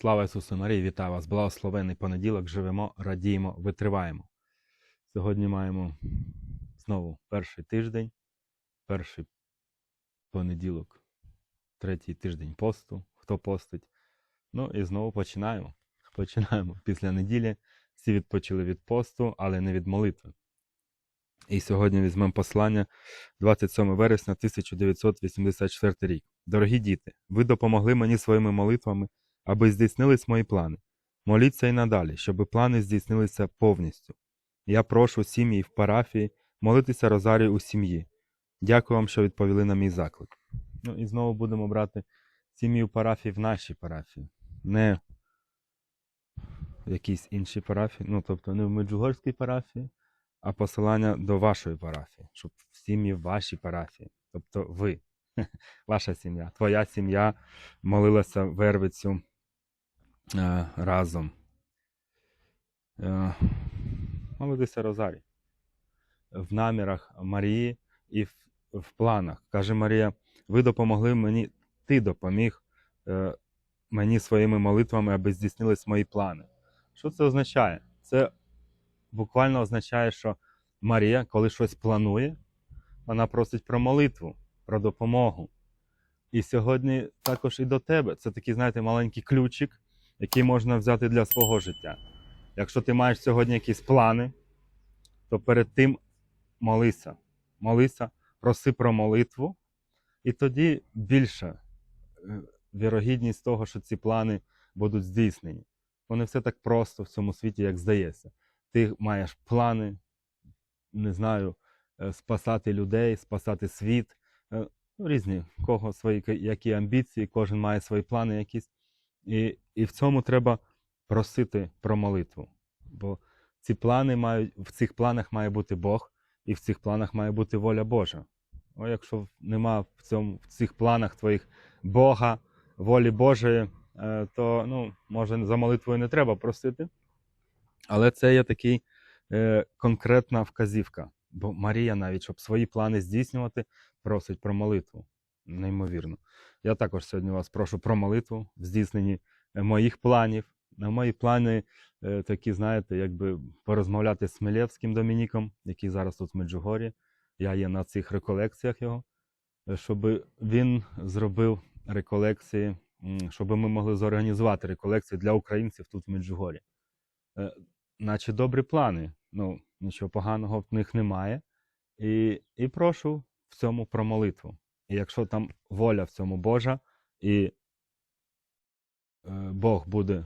Слава Ісусу Марії, вітаю вас! Благословений понеділок. Живемо, радіємо, витриваємо. Сьогодні маємо знову перший тиждень, перший понеділок, третій тиждень посту. Хто постить? Ну і знову починаємо. Починаємо після неділі. Всі відпочили від посту, але не від молитви. І сьогодні візьмемо послання 27 вересня 1984 рік. Дорогі діти, ви допомогли мені своїми молитвами аби здійснились мої плани. Моліться і надалі, щоб плани здійснилися повністю. Я прошу сім'ї в парафії молитися Розарію у сім'ї. Дякую вам, що відповіли на мій заклик. Ну і знову будемо брати сім'ї в парафії в нашій парафії, не в якійсь іншій парафії, ну тобто не в Меджугорській парафії, а посилання до вашої парафії, щоб в сім'ї в вашій парафії, тобто ви, ваша сім'я, твоя сім'я молилася Вервицю разом. Е, молитися Розарій. В намірах Марії і в, в планах. Каже Марія, ви допомогли мені, ти допоміг е, мені своїми молитвами, аби здійснились мої плани. Що це означає? Це буквально означає, що Марія, коли щось планує, вона просить про молитву, про допомогу. І сьогодні також і до тебе. Це такий, знаєте, маленький ключик, який можна взяти для свого життя. Якщо ти маєш сьогодні якісь плани, то перед тим молися. Молися, проси про молитву, і тоді більша е, вірогідність того, що ці плани будуть здійснені. Вони все так просто в цьому світі, як здається. Ти маєш плани, не знаю, е, спасати людей, спасати світ. Е, ну, різні, кого свої які амбіції, кожен має свої плани якісь. І, і в цьому треба просити про молитву. Бо ці плани мають, в цих планах має бути Бог, і в цих планах має бути воля Божа. О, якщо нема в, цьому, в цих планах твоїх Бога, волі Божої, е, то ну, може за молитвою не треба просити. Але це є такий е, конкретна вказівка. Бо Марія, навіть щоб свої плани здійснювати, просить про молитву. Неймовірно. Я також сьогодні вас прошу про молитву в здійсненні е, моїх планів. На мої плани е, такі, знаєте, якби порозмовляти з Смілєвським Домініком, який зараз тут в Меджугорі. Я є на цих реколекціях його, е, щоб він зробив реколекції, щоб ми могли зорганізувати реколекції для українців тут в Меджугорі. Наче добрі плани. Ну, нічого поганого в них немає. І, і прошу в цьому про молитву. Якщо там воля в цьому Божа, і е, Бог буде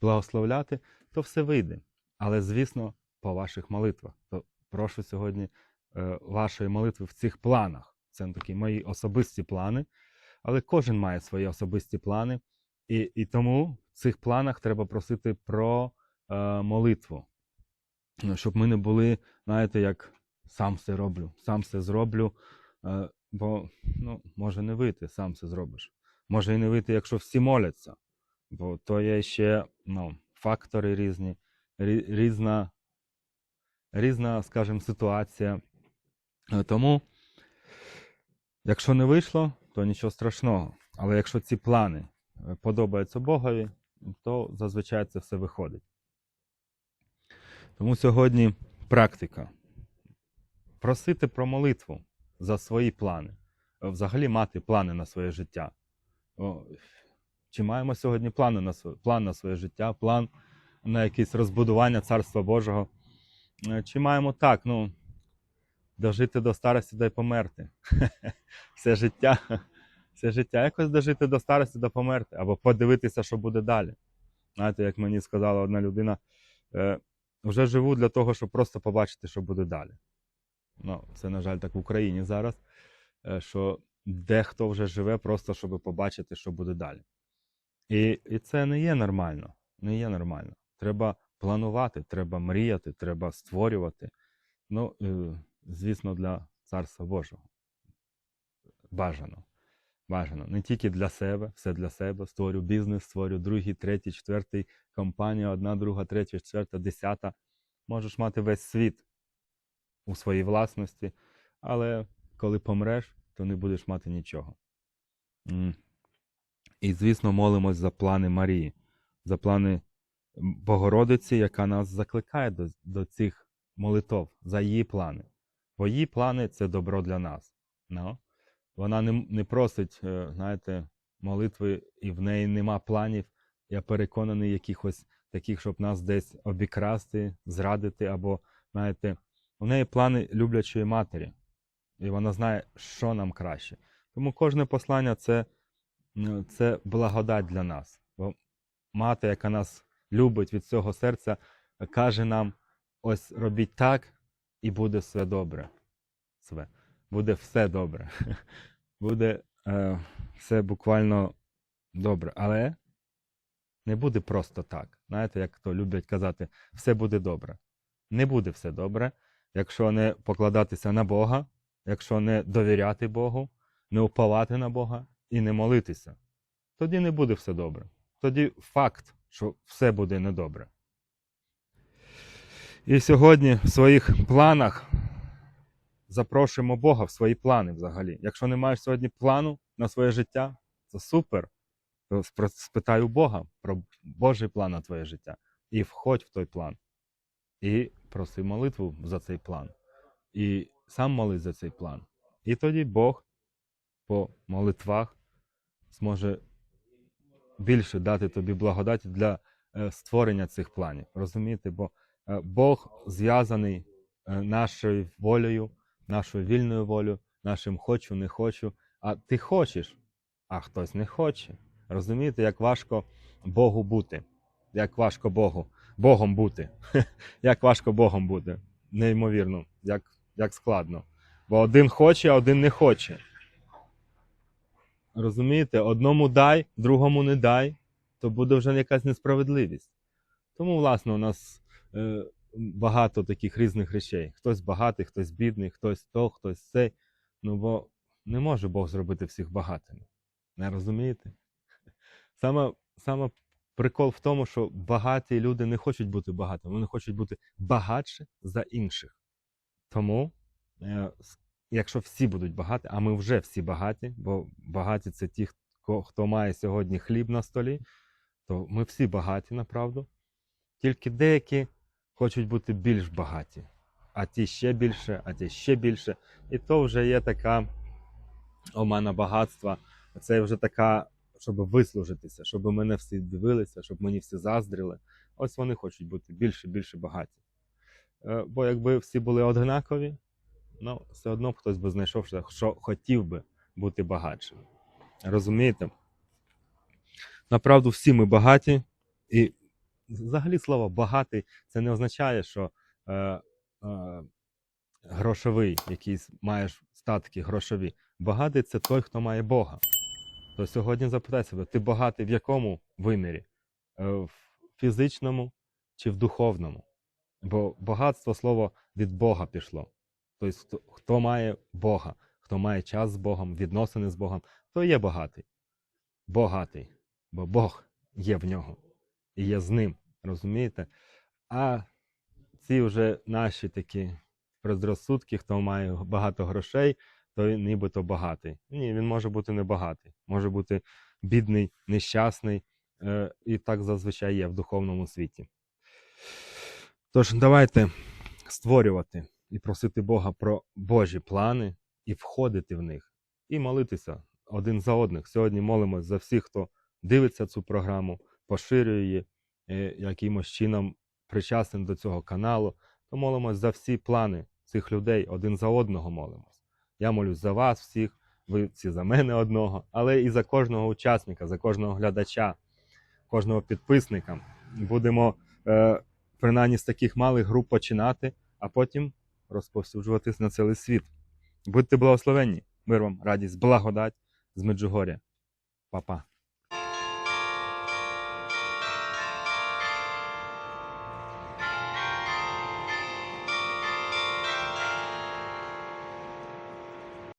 благословляти, то все вийде. Але, звісно, по ваших молитвах. То прошу сьогодні е, вашої молитви в цих планах. Це такі мої особисті плани. Але кожен має свої особисті плани. І, і тому в цих планах треба просити про е, молитву. Щоб ми не були, знаєте, як сам все роблю, сам все зроблю. Е, бо ну, може не вийти, сам все зробиш. Може і не вийти, якщо всі моляться. Бо то є ще ну, фактори різні, різна, різна, скажімо, ситуація. Е, Тому, якщо не вийшло, то нічого страшного. Але якщо ці плани е, подобаються Богові, то зазвичай це все виходить. Тому сьогодні практика. Просити про молитву за свої плани. Е, Взагалі мати плани на своє життя. Чи маємо сьогодні плани на своє, план на своє життя, план на якесь розбудування Царства Божого? Е, Чи маємо так, ну, дожити до старості да й померти? Все життя, все життя якось дожити до старості да померти, або подивитися, що буде далі. Знаєте, як мені сказала одна людина, е, вже живу для того, щоб просто побачити, що буде далі. Ну, це, на жаль, так в Україні зараз, е, що дехто вже живе просто, щоб побачити, що буде далі. І, і це не є нормально. Не є нормально. Треба планувати, треба мріяти, треба створювати. Ну, е, звісно, для Царства Божого. Бажано. Бажано. Не тільки для себе, все для себе. Створю бізнес, створю другий, третій, четвертий компанія, одна, друга, третя, четверта, десята. Можеш мати весь світ у своїй власності, але коли помреш, то не будеш мати нічого. І, звісно, молимось за плани Марії, за плани Богородиці, яка нас закликає до, до цих молитов, за її плани. Бо її плани це добро для нас. Ну, вона не, не просить, е, знаєте, молитви, і в неї нема планів. Я переконаний, якихось таких, щоб нас десь обікрасти, зрадити, або, знаєте, у неї плани люблячої матері, і вона знає, що нам краще. Тому кожне послання це, це благодать для нас. Бо мати, яка нас любить від цього серця, каже нам: ось робіть так, і буде все добре. Буде все добре. Буде е, все буквально добре. Але не буде просто так. Знаєте, як то люблять казати, все буде добре. Не буде все добре, якщо не покладатися на Бога, якщо не довіряти Богу, не уповати на Бога і не молитися. Тоді не буде все добре. Тоді факт, що все буде недобре. І сьогодні в своїх планах запрошуємо Бога в свої плани взагалі. Якщо не маєш сьогодні плану на своє життя, це супер. То спитай у Бога про Божий план на твоє життя. І входь в той план. І проси молитву за цей план. І сам молись за цей план. І тоді Бог по молитвах зможе більше дати тобі благодаті для е, створення цих планів. Розумієте? Бо е, Бог зв'язаний е, нашою волею, нашою вільною волею, нашим хочу, не хочу. А ти хочеш, а хтось не хоче. Розумієте, як важко Богу бути, як важко Богу, Богом бути, як важко Богом бути. Неймовірно, як, як складно. Бо один хоче, а один не хоче. Розумієте, одному дай, другому не дай, то буде вже якась несправедливість. Тому, власне, у нас е, багато таких різних речей. Хтось багатий, хтось бідний, хтось то, хтось цей. Ну бо не може Бог зробити всіх багатими. Не розумієте? Саме, саме прикол в тому, що багаті люди не хочуть бути багатими, вони хочуть бути багатше за інших. Тому, е, якщо всі будуть багаті, а ми вже всі багаті, бо багаті це ті, хто, має сьогодні хліб на столі, то ми всі багаті, направду. Тільки деякі хочуть бути більш багаті, а ті ще більше, а ті ще більше. І то вже є така омана багатства. Це вже така, щоб вислужитися, щоб мене всі дивилися, щоб мені всі заздрили. Ось вони хочуть бути більше більше багаті. Е, Бо якби всі були однакові, ну, все одно хтось би знайшов, що хотів би бути багатшим. Розумієте? Направду, всі ми багаті, і взагалі слово багатий це не означає, що е, е, грошовий, якийсь маєш статки грошові. Багатий це той, хто має Бога. То сьогодні запитай себе, ти багатий в якому вимірі? Е, В фізичному чи в духовному? Бо багатство слово від Бога пішло. Тобто, хто, має Бога, хто має час з Богом, відносини з Богом, то є багатий. Богатий. Бо Бог є в нього і є з ним. Розумієте? А ці вже наші такі предрозсудки, хто має багато грошей, той нібито багатий. Ні, він може бути не багатий, може бути бідний, нещасний, е, і так зазвичай є в духовному світі. Тож давайте створювати і просити Бога про Божі плани і входити в них, і молитися один за одних. Сьогодні молимось за всіх, хто дивиться цю програму, поширює її, е, якимось чином причасний до цього каналу. То молимось за всі плани цих людей, один за одного молимось. Я молюсь за вас всіх, ви всі за мене одного, але і за кожного учасника, за кожного глядача, кожного підписника. Будемо е, принаймні з таких малих груп починати, а потім розповсюджуватись на цілий світ. Будьте благословенні, мир вам, радість, благодать з Меджугоря. Па-па.